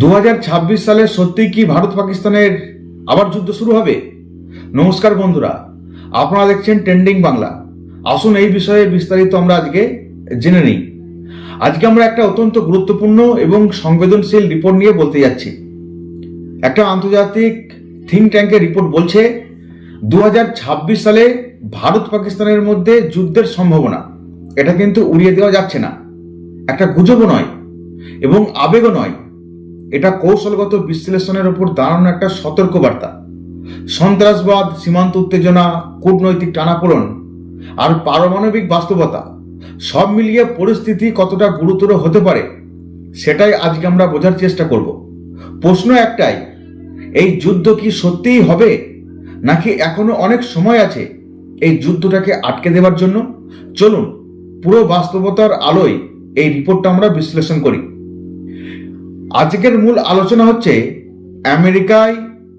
দু হাজার ছাব্বিশ সালে সত্যিই কি ভারত পাকিস্তানের আবার যুদ্ধ শুরু হবে? নমস্কার বন্ধুরা, আপনারা দেখছেন ট্রেন্ডিং বাংলা। আসুন এই বিষয়ে বিস্তারিত আমরা আজকে জেনে নিই। আজকে আমরা একটা অত্যন্ত গুরুত্বপূর্ণ এবং সংবেদনশীল রিপোর্ট নিয়ে বলতে যাচ্ছি। একটা আন্তর্জাতিক থিঙ্ক ট্যাঙ্কের রিপোর্ট বলছে দু হাজার ছাব্বিশ সালে ভারত পাকিস্তানের মধ্যে যুদ্ধের সম্ভাবনা। এটা কিন্তু উড়িয়ে দেওয়া যাচ্ছে না। একটা গুজবও নয় এবং আবেগও নয়। এটা কৌশলগত বিশ্লেষণের উপর দাঁড়ানো একটা সতর্কবার্তা। সন্ত্রাসবাদ, সীমান্ত উত্তেজনা, কূটনৈতিক টানাপোড়ন আর পারমাণবিক বাস্তবতা, সব মিলিয়ে পরিস্থিতি কতটা গুরুতর হতে পারে, সেটাই আজকে আমরা বোঝার চেষ্টা করব। প্রশ্ন একটাই, এই যুদ্ধ কি সত্যিই হবে? নাকি এখনও অনেক সময় আছে এই যুদ্ধটাকে আটকে দেওয়ার জন্য? চলুন, পুরো বাস্তবতার আলোয় এই রিপোর্টটা আমরা বিশ্লেষণ করি। আজকের মূল আলোচনা হচ্ছে আমেরিকায়,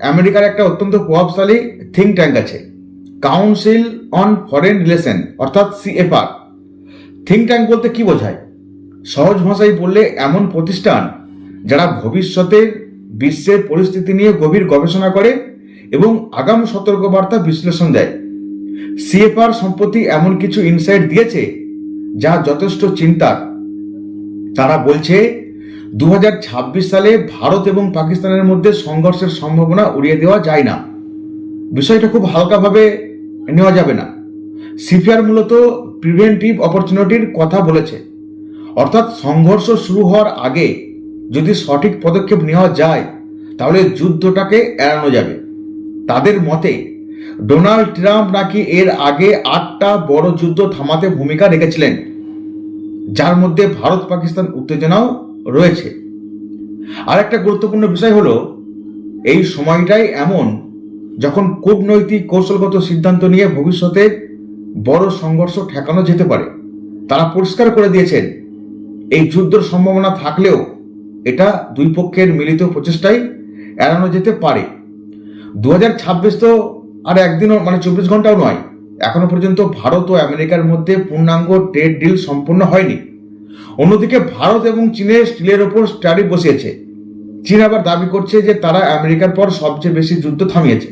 আমেরিকার একটা অত্যন্ত প্রভাবশালী থিঙ্ক ট্যাঙ্ক আছে কাউন্সিল অন ফরেন রিলেশন অর্থাৎ সিএফআর থিঙ্ক ট্যাঙ্ক বলতে কি বোঝায়? সহজ ভাষায় বললে এমন প্রতিষ্ঠান যারা ভবিষ্যতের বিশ্বের পরিস্থিতি নিয়ে গভীর গবেষণা করে এবং আগাম সতর্কবার্তা বিশ্লেষণ দেয়। সিএফআর সম্প্রতি এমন কিছু ইনসাইট দিয়েছে যা যথেষ্ট চিন্তার। তারা বলছে দু হাজার ছাব্বিশ সালে ভারত এবং পাকিস্তানের মধ্যে সংঘর্ষের সম্ভাবনা উড়িয়ে দেওয়া যায় না। বিষয়টা খুব হালকাভাবে নেওয়া যাবে না। সিপিআর মূলত প্রিভেন্টিভ অপরচুনিটির কথা বলেছে। অর্থাৎ সংঘর্ষ শুরু হওয়ার আগে যদি সঠিক পদক্ষেপ নেওয়া যায়, তাহলে যুদ্ধটাকে এড়ানো যাবে। তাদের মতে, ডোনাল্ড ট্রাম্প নাকি এর আগে আটটা বড় যুদ্ধ থামাতে ভূমিকা রেখেছিলেন, যার মধ্যে ভারত পাকিস্তান উত্তেজনাও রয়েছে। আর একটা গুরুত্বপূর্ণ বিষয় হলো, এই সময়টাই এমন যখন কূটনৈতিক কৌশলগত সিদ্ধান্ত নিয়ে ভবিষ্যতে বড় সংঘর্ষ ঠেকানো যেতে পারে। তারা পরিষ্কার করে দিয়েছেন, এই যুদ্ধের সম্ভাবনা থাকলেও এটা দুই পক্ষের মিলিত প্রচেষ্টাই এড়ানো যেতে পারে। দু হাজার ছাব্বিশ তো আর একদিনও মানে চব্বিশ ঘন্টাও নয়, এখনও পর্যন্ত ভারত ও আমেরিকার মধ্যে পূর্ণাঙ্গ ট্রেড ডিল সম্পন্ন হয়নি। অন্যদিকে ভারত এবং চীনের স্টিলের ওপর স্টারি বসিয়েছে। চীন আবার দাবি করছে যে তারা আমেরিকার পর সবচেয়ে বেশি যুদ্ধ থামিয়েছে।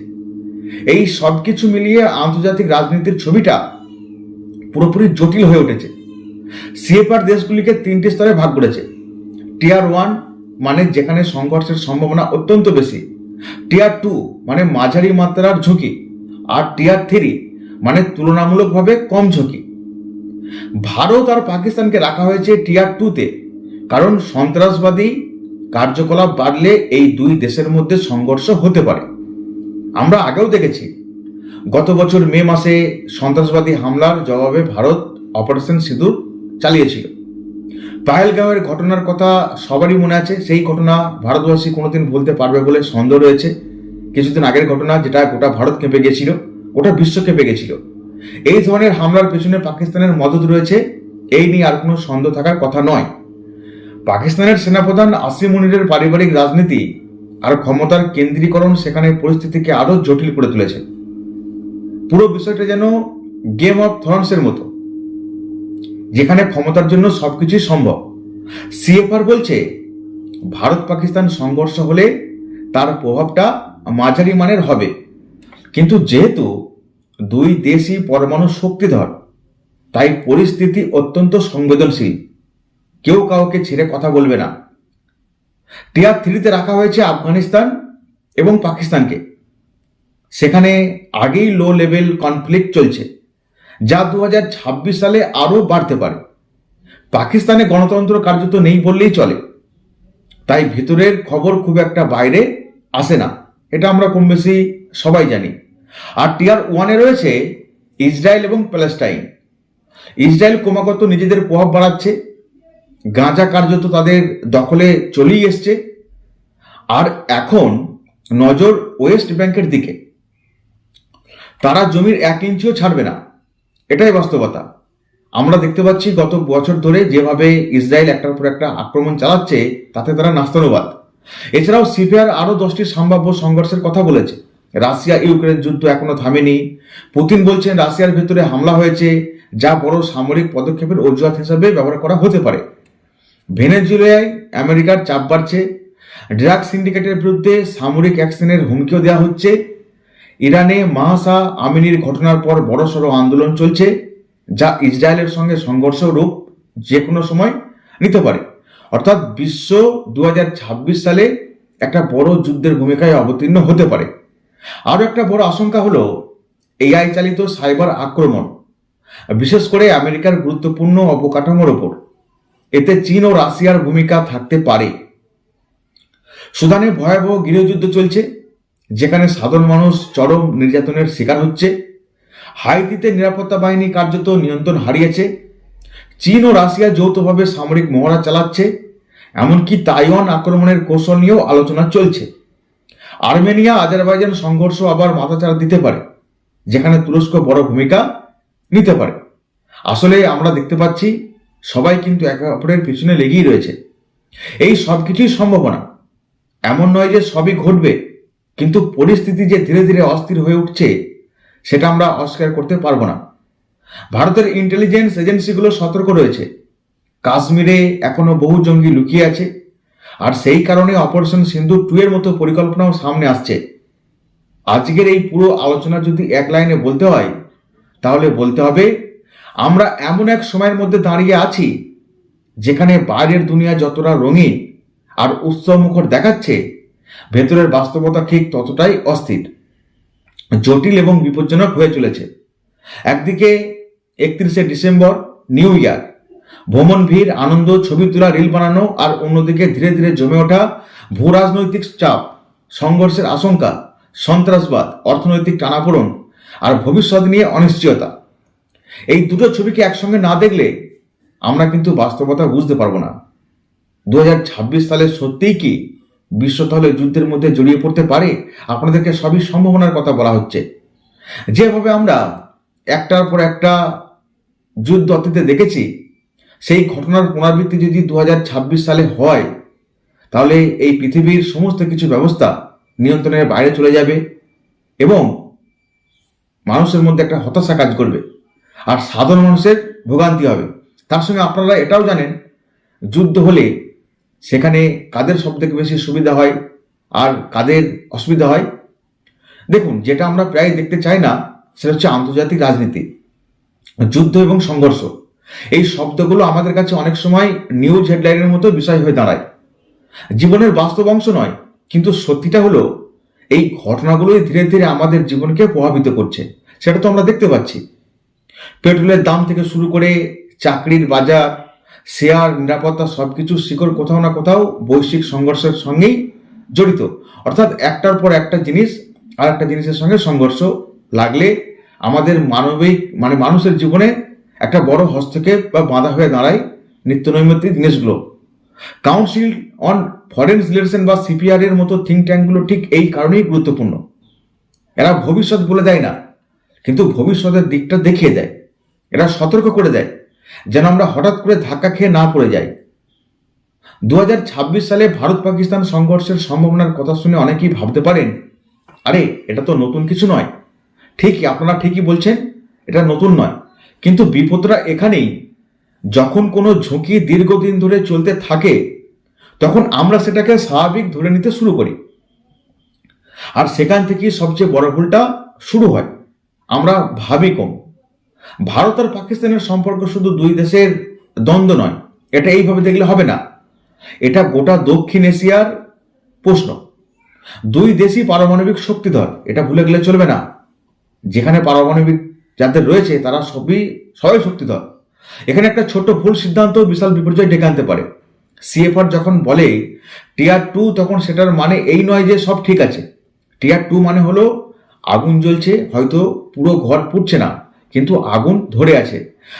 এই সব কিছু মিলিয়ে আন্তর্জাতিক রাজনীতির ছবিটা পুরোপুরি জটিল হয়ে উঠেছে। সিএফআর দেশগুলিকে তিনটি স্তরে ভাগ করেছে। টিয়ার ওয়ান মানে যেখানে সংঘর্ষের সম্ভাবনা অত্যন্ত বেশি। টিয়ার টু মানে মাঝারি মাত্রার ঝুঁকি। আর টিয়ার থ্রি মানে তুলনামূলকভাবে কম ঝুঁকি। ভারত আর পাকিস্তানকে রাখা হয়েছে টিয়ার টুতে কারণ সন্ত্রাসবাদী কার্যকলাপ বাড়লে এই দুই দেশের মধ্যে সংঘর্ষ হতে পারে। আমরা আগেও দেখেছি, গত বছর মে মাসে সন্ত্রাসবাদী হামলার জবাবে ভারত অপারেশন সিঁদুর চালিয়েছিল। পাহেলগাঁওয়ের ঘটনার কথা সবারই মনে আছে, সেই ঘটনা ভারতবাসী কোনোদিন ভুলতে পারবে বলে সন্দেহ রয়েছে। কিছুদিন আগের ঘটনা, যেটা গোটা ভারত কেঁপে গেছিল ওটা বিশ্ব কেঁপে গেছিল। এই ধরনের হামলার পেছনে পাকিস্তানের মদত রয়েছে। এই নিয়ে আর কোনো সন্দেহ থাকার কথা নয়। পাকিস্তানের সেনাপ্রধান আসিম মুনিরের পারিবারিক রাজনীতি আর ক্ষমতার কেন্দ্রীকরণ সেখানে পরিস্থিতিকে আরও জটিল করে তুলেছে। পুরো বিষয়টা যেন গেম অফ থ্রন্সের মতো, যেখানে ক্ষমতার জন্য সবকিছুই সম্ভব। সিএফআর বলছে ভারত পাকিস্তান সংঘর্ষ হলে তার প্রভাবটা মাঝারি মানের হবে। কিন্তু যেহেতু দুই দেশই পরমাণু শক্তিধর। তাই পরিস্থিতি অত্যন্ত সংবেদনশীল। কেউ কাউকে ছেড়ে কথা বলবে না। টিয়ার থ্রিতে রাখা হয়েছে আফগানিস্তান এবং পাকিস্তানকে। সেখানে আগেই লো লেভেল কনফ্লিক্ট চলছে, যা দু হাজার ছাব্বিশ সালে আরও বাড়তে পারে। পাকিস্তানে গণতন্ত্র কার্যত নেই বললেই চলে। তাই ভেতরের খবর খুব একটা বাইরে আসে না। এটা আমরা কম বেশি সবাই জানি। আর টিয়ার ওয়ানে রয়েছে ইসরায়েল এবং প্যালেস্টাইন। ইসরায়েল ক্রমাগত নিজেদের প্রভাব বাড়াচ্ছে, গাঁজা কার্যত তাদের দখলে চলেই এসছে। আর এখন নজর ওয়েস্ট ব্যাংকের দিকে। তারা জমির এক ইঞ্চিও ছাড়বে না। এটাই বাস্তবতা। আমরা দেখতে পাচ্ছি গত বছর ধরে যেভাবে ইসরায়েল একটার পর একটা আক্রমণ চালাচ্ছে, তাতে তারা নাস্তানুবাদ। এছাড়াও সিপিআর আরও দশটি সম্ভাব্য সংঘর্ষের কথা বলেছে। রাশিয়া ইউক্রেন যুদ্ধ এখনও থামেনি। পুতিন বলছেন, রাশিয়ার ভেতরে হামলা হয়েছে, যা বড় সামরিক পদক্ষেপের অজুহাত হিসাবে ব্যবহার করা হতে পারে। ভেনেজুয়েলায় আমেরিকার চাপ বাড়ছে। ড্রাগ সিন্ডিকেটের বিরুদ্ধে সামরিক অ্যাকশনের হুমকিও দেওয়া হচ্ছে। ইরানে মাহাসা আমিনির ঘটনার পর বড়সড় আন্দোলন চলছে, যা ইসরায়েলের সঙ্গে সংঘর্ষ রূপ যে কোনো সময় নিতে পারে। অর্থাৎ বিশ্ব দু হাজার ছাব্বিশ সালে একটা বড় যুদ্ধের ভূমিকায় অবতীর্ণ হতে পারে। আরও একটা বড় আশঙ্কা হলো এআই চালিত সাইবার আক্রমণ, বিশেষ করে আমেরিকার গুরুত্বপূর্ণ অবকাঠামোর ওপর। এতে চীন ও রাশিয়ার ভূমিকা থাকতে পারে। সুদানে ভয়াবহ গৃহযুদ্ধ চলছে, যেখানে সাধারণ মানুষ চরম নির্যাতনের শিকার হচ্ছে। হাইতিতে নিরাপত্তা বাহিনী কার্যত নিয়ন্ত্রণ হারিয়েছে। চীন ও রাশিয়া যৌথভাবে সামরিক মহড়া চালাচ্ছে, এমনকি তাইওয়ান আক্রমণের কৌশল নিয়েও আলোচনা চলছে। আর্মেনিয়া, আজারবাইজান সংঘর্ষ আবার মাথাচাড়া দিতে পারে, যেখানে তুরস্ক বড় ভূমিকা নিতে পারে। আসলে আমরা দেখতে পাচ্ছি সবাই কিন্তু একে অপরের পিছনে লেগেই রয়েছে। এই সব কিছুই সম্ভাবনা। এমন নয় যে সবই ঘটবে, কিন্তু পরিস্থিতি যে ধীরে ধীরে অস্থির হয়ে উঠছে, সেটা আমরা অস্বীকার করতে পারব না। ভারতের ইন্টেলিজেন্স এজেন্সিগুলো সতর্ক রয়েছে। কাশ্মীরে এখনও বহু জঙ্গি লুকিয়ে আছে। আর সেই কারণে অপারেশন সিন্ধু টু এর মতো পরিকল্পনাও সামনে আসছে। আজকের এই পুরো আলোচনা যদি এক লাইনে বলতে হয়, তাহলে বলতে হবে, আমরা এমন এক সময়ের মধ্যে দাঁড়িয়ে আছি, যেখানে বাইরের দুনিয়া যতটা রঙিন আর উৎসবমুখর দেখাচ্ছে, ভেতরের বাস্তবতা ঠিক ততটাই অস্থির, জটিল এবং বিপজ্জনক হয়ে চলেছে। একদিকে একত্রিশে ডিসেম্বর, নিউ ইয়ার ভ্রমণ ভিড় আনন্দ, ছবি তোলা, রিল বানানো আর অন্যদিকে ধীরে ধীরে জমে ওঠা ভূ রাজনৈতিক চাপ, সংঘর্ষের আশঙ্কা, সন্ত্রাসবাদ, অর্থনৈতিক টানাপোড়ন আর ভবিষ্যৎ নিয়ে অনিশ্চয়তা। এই দুটো ছবিকে একসঙ্গে না দেখলে আমরা কিন্তু বাস্তবতা বুঝতে পারব না। দু সালে সত্যিই কি বিশ্ব তাহলে যুদ্ধের মধ্যে জড়িয়ে পড়তে পারে? আপনাদেরকে সবই সম্ভাবনার কথা বলা হচ্ছে। যেভাবে আমরা একটার পর একটা যুদ্ধ অতীতে দেখেছি সেই ঘটনার পুনরাবৃত্তি যদি দু হাজার ছাব্বিশ সালে হয়, তাহলে এই পৃথিবীর সমস্ত কিছু ব্যবস্থা নিয়ন্ত্রণের বাইরে চলে যাবে এবং মানুষের মধ্যে একটা হতাশা কাজ করবে আর সাধারণ মানুষের ভোগান্তি হবে। তার সঙ্গে আপনারা এটাও জানেন, যুদ্ধ হলে সেখানে কাদের সব থেকে বেশি সুবিধা হয় আর কাদের অসুবিধা হয়? দেখুন, যেটা আমরা প্রায় দেখতে চাই না, সেটা হচ্ছে আন্তর্জাতিক রাজনীতি, যুদ্ধ এবং সংঘর্ষ। এই শব্দগুলো আমাদের কাছে অনেক সময় নিউজ হেডলাইনের মতো বিষয় হয়ে দাঁড়ায়। জীবনের বাস্তব অংশ নয়, কিন্তু সত্যিটা হলো, এই ঘটনাগুলোই ধীরে ধীরে আমাদের জীবনকে প্রভাবিত করছে। সেটা তো আমরা দেখতে পাচ্ছি। পেট্রোলের দাম থেকে শুরু করে চাকরির বাজার, শেয়ার নিরাপত্তা সবকিছু শিকড় কোথাও না কোথাও বৈশ্বিক সংঘর্ষের সঙ্গেই জড়িত। অর্থাৎ একটার পর একটা জিনিস আর একটা জিনিসের সঙ্গে সংঘর্ষ লাগলে আমাদের মানবিক মানে মানুষের জীবনে একটা বড় হস্তক্ষেপ বা বাধা হয়ে দাঁড়ায় নিত্য নৈমিত্তিক জিনিসগুলো। কাউন্সিল অন ফরেন রিলেশন বা সিপিআর এর মতো থিঙ্ক ট্যাঙ্কগুলো ঠিক এই কারণেই গুরুত্বপূর্ণ। এরা ভবিষ্যৎ বলে দেয় না, কিন্তু ভবিষ্যতের দিকটা দেখিয়ে দেয়। এরা সতর্ক করে দেয়, যেন আমরা হঠাৎ করে ধাক্কা খেয়ে না পড়ে যাই। দু হাজার ছাব্বিশ সালে ভারত পাকিস্তান সংঘর্ষের সম্ভাবনার কথা শুনে অনেকেই ভাবতে পারেন, আরে, এটা তো নতুন কিছু নয়। ঠিকই, আপনারা ঠিকই বলছেন, এটা নতুন নয়। কিন্তু বিপদটা এখানেই। যখন কোনো ঝুঁকি দীর্ঘদিন ধরে চলতে থাকে, তখন আমরা সেটাকে স্বাভাবিক ধরে নিতে শুরু করি। আর সেখান থেকেই সবচেয়ে বড় ভুলটা শুরু হয়। আমরা ভাবি কম। ভারত আর পাকিস্তানের সম্পর্ক শুধু দুই দেশের দ্বন্দ্ব নয়। এটা এইভাবে দেখলে হবে না। এটা গোটা দক্ষিণ এশিয়ার প্রশ্ন। দুই দেশই পারমাণবিক শক্তিধর। এটা ভুলে গেলে চলবে না। যেখানে পারমাণবিক যাদের রয়েছে, তারা সবই সবাই শক্তিধর। এখানে একটা ছোট ভুল সিদ্ধান্ত বিশাল বিপর্যয় ডেকে আনতে পারে। সিএফআর যখন বলে টিয়ার টু তখন সেটার মানে এই নয় যে সব ঠিক আছে। টিয়ার টু মানে হলো, আগুন জ্বলছে, হয়তো পুরো ঘর পুড়ছে না, কিন্তু আগুন ধরে আছে।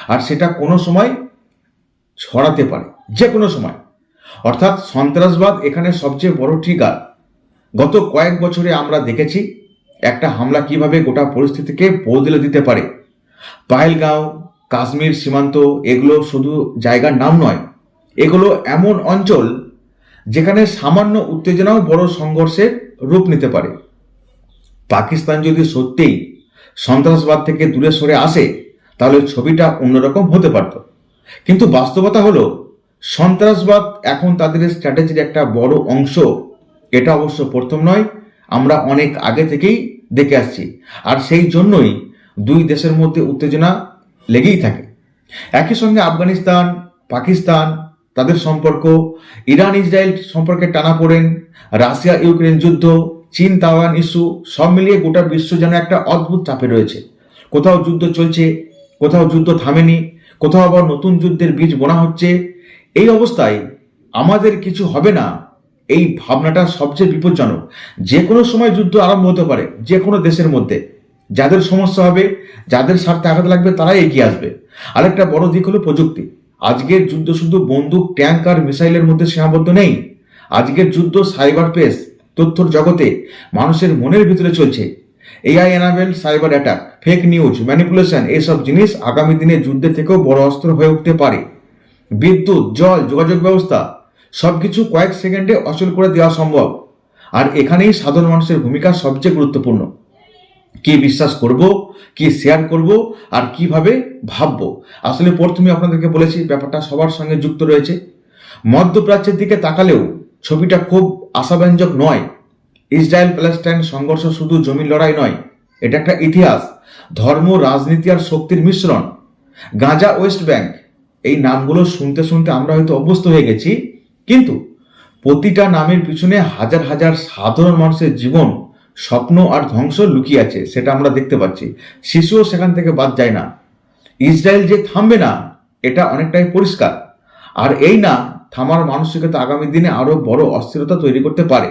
আর সেটা কোনো সময় ছড়াতে পারে, যে কোনো সময়। অর্থাৎ সন্ত্রাসবাদ এখানে সবচেয়ে বড় ট্রিগার গত কয়েক বছরে আমরা দেখেছি একটা হামলা কীভাবে গোটা পরিস্থিতিকে বদলে দিতে পারে? পাহেলগাঁও কাশ্মীর সীমান্ত, এগুলো শুধু জায়গার নাম নয়, এগুলো এমন অঞ্চল যেখানে সামান্য উত্তেজনাও বড় সংঘর্ষের রূপ নিতে পারে। পাকিস্তান যদি সত্যিই সন্ত্রাসবাদ থেকে দূরে সরে আসে, তাহলে ছবিটা অন্যরকম হতে পারত। কিন্তু বাস্তবতা হলো, সন্ত্রাসবাদ এখন তাদের স্ট্র্যাটেজির একটা বড় অংশ। এটা অবশ্য প্রথম নয় আমরা অনেক আগে থেকেই দেখে আসছি। আর সেই জন্যই দুই দেশের মধ্যে উত্তেজনা লেগেই থাকে। একই সঙ্গে আফগানিস্তান, পাকিস্তান, তাদের সম্পর্ক, ইরান, ইসরায়েল সম্পর্কে টানা পড়েন, রাশিয়া, ইউক্রেন যুদ্ধ, চীন, তাওয়ান ইস্যু সব মিলিয়ে গোটা বিশ্ব যেন একটা অদ্ভুত চাপে রয়েছে। কোথাও যুদ্ধ চলছে, কোথাও যুদ্ধ থামেনি, কোথাও আবার নতুন যুদ্ধের বীজ বোনা হচ্ছে। এই অবস্থায় আমাদের কিছু হবে না এই ভাবনাটা সবচেয়ে বিপজ্জনক। যে কোনো সময় যুদ্ধ আরম্ভ হতে পারে যে কোনো দেশের মধ্যে। যাদের সমস্যা হবে, যাদের স্বার্থে আঘাত লাগবে, তারাই এগিয়ে আসবে। আরেকটা বড় দিক হলো প্রযুক্তি। আজকের যুদ্ধ শুধু বন্দুক, ট্যাঙ্ক আর মিসাইলের মধ্যে সীমাবদ্ধ নেই। আজকের যুদ্ধ সাইবার পেস, তথ্যর জগতে মানুষের মনের ভিতরে চলছে। AI enable, cyber attack, fake news, manipulation, এসব জিনিস আগামী দিনে যুদ্ধের থেকেও বড় অস্ত্র হয়ে উঠতে পারে। বিদ্যুৎ, জল, যোগাযোগ ব্যবস্থা সবকিছু কয়েক সেকেন্ডে অচল করে দেওয়া সম্ভব। আর এখানেই সাধারণ মানুষের ভূমিকা সবচেয়ে গুরুত্বপূর্ণ। কি বিশ্বাস করব, কি শেয়ার করব, আর কীভাবে ভাববো? আসলে প্রথমে আপনাদেরকে বলেছি, ব্যাপারটা সবার সঙ্গে যুক্ত রয়েছে। মধ্যপ্রাচ্যের দিকে তাকালেও ছবিটা খুব আশাব্যঞ্জক নয়। ইসরায়েল প্যালেস্টাইন সংঘর্ষ শুধু জমির লড়াই নয়, এটা একটা ইতিহাস, ধর্ম, রাজনীতি আর শক্তির মিশ্রণ। গাঁজা ওয়েস্ট ব্যাংক, এই নামগুলো শুনতে শুনতে আমরা হয়তো অভ্যস্ত হয়ে গেছি। কিন্তু প্রতিটা নামের পিছনে হাজার হাজার সাধারণ মানুষের জীবন, স্বপ্ন আর ধ্বংস লুকিয়ে আছে, সেটা আমরা দেখতে পাচ্ছি। শিশুও সেখান থেকে বাদ যায় না। ইসরায়েল যে থামবে না, এটা অনেকটাই পরিষ্কার। আর এই না থামার মানসিকতা আগামী দিনে আরও বড় অস্থিরতা তৈরি করতে পারে।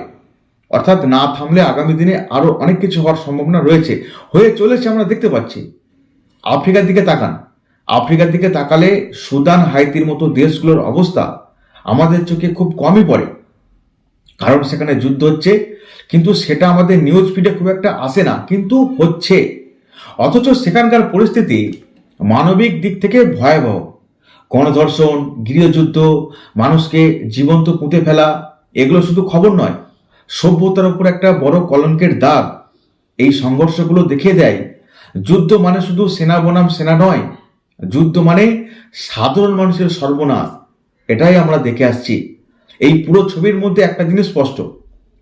অর্থাৎ না থামলে আগামী দিনে আরও অনেক কিছু হওয়ার সম্ভাবনা রয়েছে। হয়ে চলেছে আমরা দেখতে পাচ্ছি। আফ্রিকার দিকে তাকান। আফ্রিকার দিকে তাকালে সুদান হাইতির মতো দেশগুলোর অবস্থা আমাদের চোখে খুব কমই পড়ে। কারণ সেখানে যুদ্ধ হচ্ছে, কিন্তু সেটা আমাদের নিউজ ফিডে খুব একটা আসে না, কিন্তু হচ্ছে। অথচ সেখানকার পরিস্থিতি মানবিক দিক থেকে ভয়াবহ। গণধর্ষণ, গৃহযুদ্ধ, মানুষকে জীবন্ত পুঁতে ফেলা, এগুলো শুধু খবর নয়, সভ্যতার উপর একটা বড় কলঙ্কের দাগ। এই সংঘর্ষগুলো দেখিয়ে দেয়, যুদ্ধ মানে শুধু সেনা বনাম সেনা নয়, যুদ্ধ মানে সাধারণ মানুষের সর্বনাশ। এটাই আমরা দেখে আসছি। এই পুরো ছবির মধ্যে একটা জিনিস স্পষ্ট।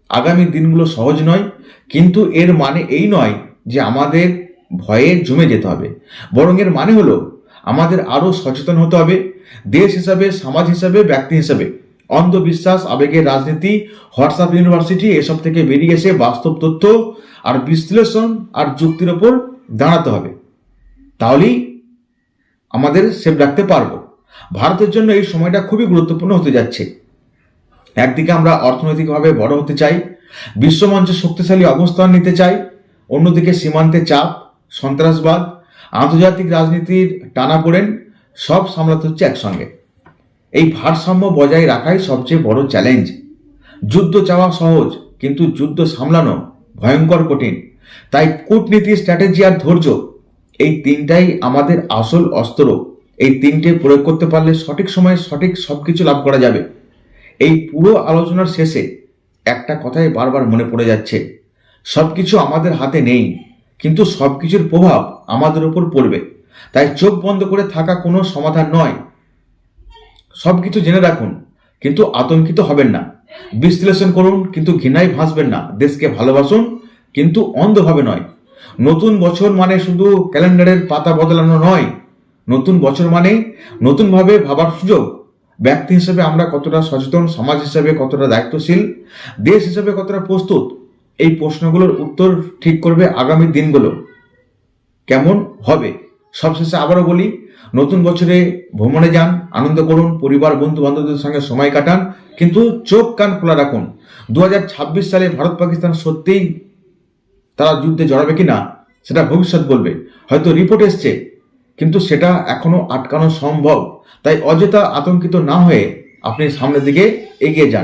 আগামী দিনগুলো সহজ নয়, কিন্তু এর মানে এই নয় যে আমাদের ভয়ে জমে যেতে হবে। বরং এর মানে হলো, আমাদের আরও সচেতন হতে হবে, দেশ হিসাবে, সমাজ হিসাবে, ব্যক্তি হিসাবে। অন্ধবিশ্বাস, আবেগের রাজনীতি, হোয়াটসঅ্যাপ ইউনিভার্সিটি, এসব থেকে বেরিয়ে এসে বাস্তব তথ্য আর বিশ্লেষণ আর যুক্তির ওপর দাঁড়াতে হবে। তাহলেই আমাদের সেভ রাখতে পারব। ভারতের জন্য এই সময়টা খুবই গুরুত্বপূর্ণ হতে যাচ্ছে। একদিকে আমরা অর্থনৈতিকভাবে বড় হতে চাই, বিশ্বমঞ্চে শক্তিশালী অবস্থান নিতে চাই, অন্যদিকে সীমান্তে চাপ, সন্ত্রাসবাদ, আন্তর্জাতিক রাজনীতির টানাপোড়েন সব সামলাতে হচ্ছে একসঙ্গে। এই ভারসাম্য বজায় রাখাই সবচেয়ে বড় চ্যালেঞ্জ যুদ্ধ চাওয়া সহজ, কিন্তু যুদ্ধ সামলানো ভয়ঙ্কর কঠিন। তাই কূটনীতি স্ট্র্যাটেজি আর ধৈর্য, এই তিনটাই আমাদের আসল অস্ত্র। এই তিনটে প্রয়োগ করতে পারলে সঠিক সময়ে সঠিক সব কিছু লাভ করা যাবে। এই পুরো আলোচনার শেষে একটা কথাই বারবার মনে পড়ে যাচ্ছে। সব কিছু আমাদের হাতে নেই, কিন্তু সব কিছুর প্রভাব আমাদের উপর পড়বে। তাই চোখ বন্ধ করে থাকা কোনো সমাধান নয়। সব কিছু জেনে রাখুন, কিন্তু আতঙ্কিত হবেন না। বিশ্লেষণ করুন, কিন্তু ঘৃণায় ভাসবেন না। দেশকে ভালোবাসুন, কিন্তু অন্ধভাবে নয়। নতুন বছর মানে শুধু ক্যালেন্ডারের পাতা বদলানো নয়। নতুন বছর মানে নতুনভাবে ভাবার সুযোগ। ব্যক্তি হিসেবে আমরা কতটা সচেতন, সমাজ হিসেবে কতটা দায়িত্বশীল, দেশ হিসেবে কতটা প্রস্তুত, এই প্রশ্নগুলোর উত্তর ঠিক করবে আগামী দিনগুলো। কেমন হবে? সবশেষে আবারও বলি, নতুন বছরে ভ্রমণে যান, আনন্দ করুন, পরিবার বন্ধু বান্ধবদের সঙ্গে সময় কাটান, কিন্তু চোখ, কান খোলা রাখুন। দু হাজার ছাব্বিশ সালে ভারত পাকিস্তান সত্যিই তারা যুদ্ধে জড়াবে কিনা, সেটা ভবিষ্যৎ বলবে। হয়তো রিপোর্ট এসছে কিন্তু সেটা এখনও আটকানো সম্ভব। তাই অযথা আতঙ্কিত না হয়ে আপনি সামনের দিকে এগিয়ে যান।